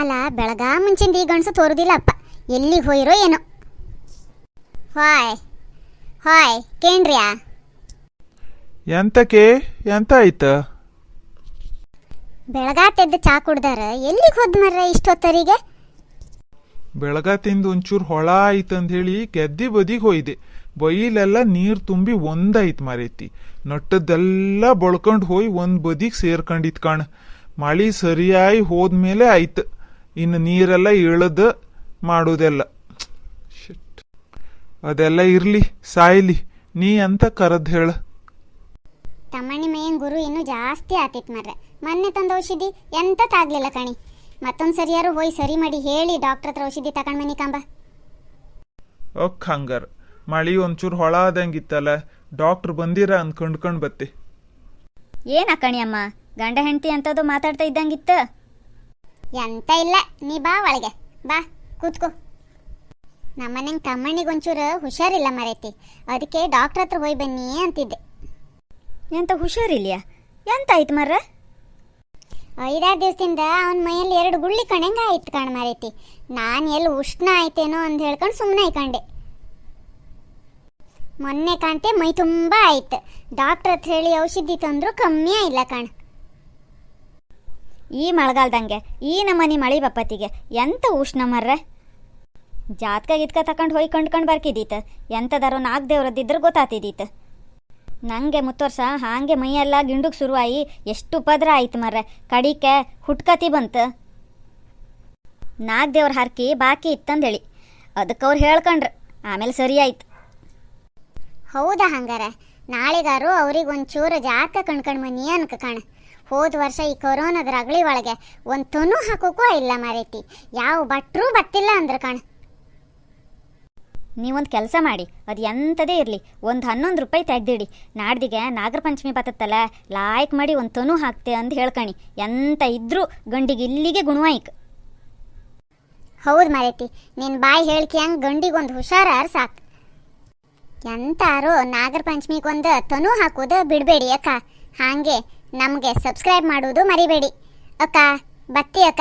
ಕಾಲ ಬೆಳಗಾ ಮುಂಚಿಂದ ಈ ಗಂಡಸು ತೋರುದಿಲ್ಲ ಅಪ್ಪ ಎಲ್ಲಿಗೆ ಹೋಯಿರೋ ಏನೋ. ಹಾಯ್ ಹಾಯ್ ಕೇಂದ್ರ್ಯಾ? ಎಂತಕ್ಕೆ ಎಂತ ಆಯ್ತ? ಬೆಳಗಾತೆದ್ದು ಚಾ ಕುಡ್ದಾರ ಎಲ್ಲಿಗೆ ಹೋದ್ ಮರ್ರ ಇಷ್ಟೊತ್ತರಿಗೆ? ಬೆಳಗಾತಿಂದ ಒಂಚೂರು ಹೊಳ ಆಯ್ತಂದ ಹೇಳಿ ಗೆದ್ದಿ ಬದಿಗೆ ಹೋಯ್ದೆ. ಬೈಲೆಲ್ಲ ನೀರ್ ತುಂಬಿ ಒಂದಾಯ್ತು ಮಾರೈತಿ. ನಟ್ಟದ್ದೆಲ್ಲ ಬಳ್ಕೊಂಡ್ ಹೋಯ್ ಒಂದ್ ಬದಿಗೆ ಸೇರ್ಕೊಂಡಿತ್ ಕಾಣ. ಮಳಿ ಸರಿಯಾಗಿ ಹೋದ್ಮೇಲೆ ಆಯ್ತು. ಇನ್ನು ನೀರೆಲ್ಲ ಇಳಿದು ಮಾಡುವುದೆಲ್ಲ ಶಿಟ್. ಅದೆಲ್ಲ ಇರ್ಲಿ ಸಾಯ್ಲಿ ನೀ ಅಂತ ಕರದ್ ಹೇಳ. ತಮ್ಮಣ್ಣಿ ಮೇನ್ ಗುರು ಇನ್ನೂ ಜಾಸ್ತಿ ಆತಿತ್ ಮರ್ರೆ. ಮೊನ್ನೆ ತಂದ ಔಷಧಿ ಎಂತ ತಾಗ್ಲಿಲ್ಲ ಕಣಿ. ಮತ್ತೊಂದ್ ಸರಿಯಾರು ಹೋಯ್ ಸರಿ ಮಾಡಿ ಹೇಳಿ ಡಾಕ್ಟರ್ ಹತ್ರ ಔಷಧಿ ತಕೊಂಡ್ ಮನಿ ಕಂಬ. ಒಕ್ ಹಂಗಾರ. ಮಳಿ ಒಂಚೂರು ಹೊಳ ಆದಂಗಿತ್ತಲ್ಲ ಡಾಕ್ಟರ್ ಬಂದಿರ ಅಂದ್ಕೊಂಡ್ಕೊಂಡ್ ಬತ್ತಿ. ಏನ ಅಮ್ಮ? ಗಂಡ ಹೆಂಡತಿ ಅಂತದು ಮಾತಾಡ್ತಾ ಇದ್ದಂಗಿತ್ತ? ಎಂತ ಇಲ್ಲ ನೀ ಬಾ ಒಳಗೆ. ಬಾ ಕೂತ್ಕೋ. ನಮ್ಮನೆ ತಮ್ಮಣ್ಣಿಗೆ ಒಂಚೂರು ಹುಷಾರಿಲ್ಲ ಮರೈತಿ. ಅದಕ್ಕೆ ಡಾಕ್ಟರ್ ಹತ್ರ ಹೋಗಿ ಬನ್ನಿ ಅಂತಿದ್ದೆ. ಎಂತ ಹುಷಾರಿಲ್ಯಾ? ಎಂತ ಆಯ್ತು ಮರ್ರ? ಐದಾರು ದಿವಸದಿಂದ ಅವನ ಮೈಯಲ್ಲಿ ಎರಡು ಗುಳ್ಳಿ ಕಣಂಗ ಆಯ್ತು ಕಾಣ ಮರೈತಿ. ನಾನು ಎಲ್ಲಿ ಉಷ್ಣ ಆಯ್ತೇನೋ ಅಂತ ಹೇಳ್ಕೊಂಡು ಸುಮ್ಮನೆ ಕಂಡೆ ಮೊನ್ನೆ ಕಾಣ್ತೆ ಮೈ ತುಂಬ ಆಯ್ತು. ಡಾಕ್ಟರ್ ಹತ್ರ ಹೇಳಿ ಔಷಧಿ ತಂದ್ರು ಕಮ್ಮಿ ಇಲ್ಲ ಕಣ್. ಈ ಮಳೆಗಾಲ್ದಂಗೆ, ಈ ನಮ್ಮನೆ ಮಳಿ ಬಪ್ಪತ್ತಿಗೆ ಎಂತ ಉಷ್ಣ ಮರ್ರೆ ಜಾತ್ಕ ಗಿತ್ಕ ತಕೊಂಡು ಹೋಗಿ ಕಂಡ್ಕೊಂಡು ಬರ್ಕಿದ್ದೀತ ಎಂತದಾರೋ ನಾಲ್ಕು ದೇವ್ರದ್ದಿದ್ರೆ ಗೊತ್ತಾತಿದ್ದೀತ ನಂಗೆ ಮುತ್ತೋರ್ಸ ಹಾಗೆ ಮೈಯೆಲ್ಲ ಗಿಂಡುಗೆ ಶುರುವಾಯಿ ಎಷ್ಟು ಉಪದ್ರ ಆಯ್ತು ಮರ್ರೆ. ಕಡಿಕೆ, ಹುಟ್ಕತಿ ಬಂತು. ನಾಲ್ಕು ದೇವ್ರ ಹರ್ಕಿ ಬಾಕಿ ಇತ್ತಂದೇಳಿ. ಅದಕ್ಕೆ ಅವ್ರು ಹೇಳ್ಕೊಂಡ್ರು. ಆಮೇಲೆ ಸರಿ ಆಯ್ತು. ಹೌದಾ ಹಂಗಾರ? ನಾಳೆಗಾರು ಅವ್ರಿಗೆ ಒಂಚೂರು ಜಾಕ ಕಣ್ಕಂಡ್ ಮನಿ ಅನ್ಕ ಕಣ. ಹೋದ ವರ್ಷ ಈ ಕೊರೋನಾದ ರಗಳಿ ಒಳಗೆ ಒಂದು ತೊನು ಹಾಕೋಕ್ಕೂ ಇಲ್ಲ ಮಾರೈತಿ. ಯಾವ ಭಟ್ರೂ ಬತ್ತಿಲ್ಲ ಅಂದ್ರೆ ಕಣ. ನೀವೊಂದು ಕೆಲಸ ಮಾಡಿ ಅದು ಎಂಥದೇ ಇರಲಿ ಒಂದು ಹನ್ನೊಂದು ರೂಪಾಯಿ ತೆಗ್ದಿಡಿ. ನಾಡ್ದಿಗೆ ನಾಗರ ಪಂಚಮಿ ಬತ್ತತ್ತಲ್ಲ ಲಾಯ್ಕ್ ಮಾಡಿ ಒಂದು ತೊನು ಹಾಕ್ತೆ ಅಂತ ಹೇಳ್ಕಣಿ. ಎಂತ ಇದ್ರೂ ಗಂಡಿಗೆ ಇಲ್ಲಿಗೆ ಗುಣವಾಯ್ಕ. ಹೌದು ಮಾರೈತಿ ನಿನ್ನ ಬಾಯಿ ಹೇಳ್ಕೆ ಹಂಗೆ ಗಂಡಿಗೊಂದು ಹುಷಾರಾರು ಸಾಕು. ಎಂತಾರು ನಾಗರ ಪಂಚಮಿಗೊಂದು ತನು ಹಾಕೋದು ಬಿಡಬೇಡಿ ಅಕ್ಕ. ಹಾಗೆ ನಮಗೆ ಸಬ್ಸ್ಕ್ರೈಬ್ ಮಾಡೋದು ಮರಿಬೇಡಿ. ಅಕ್ಕ, ಬತ್ತಿ ಅಕ್ಕ.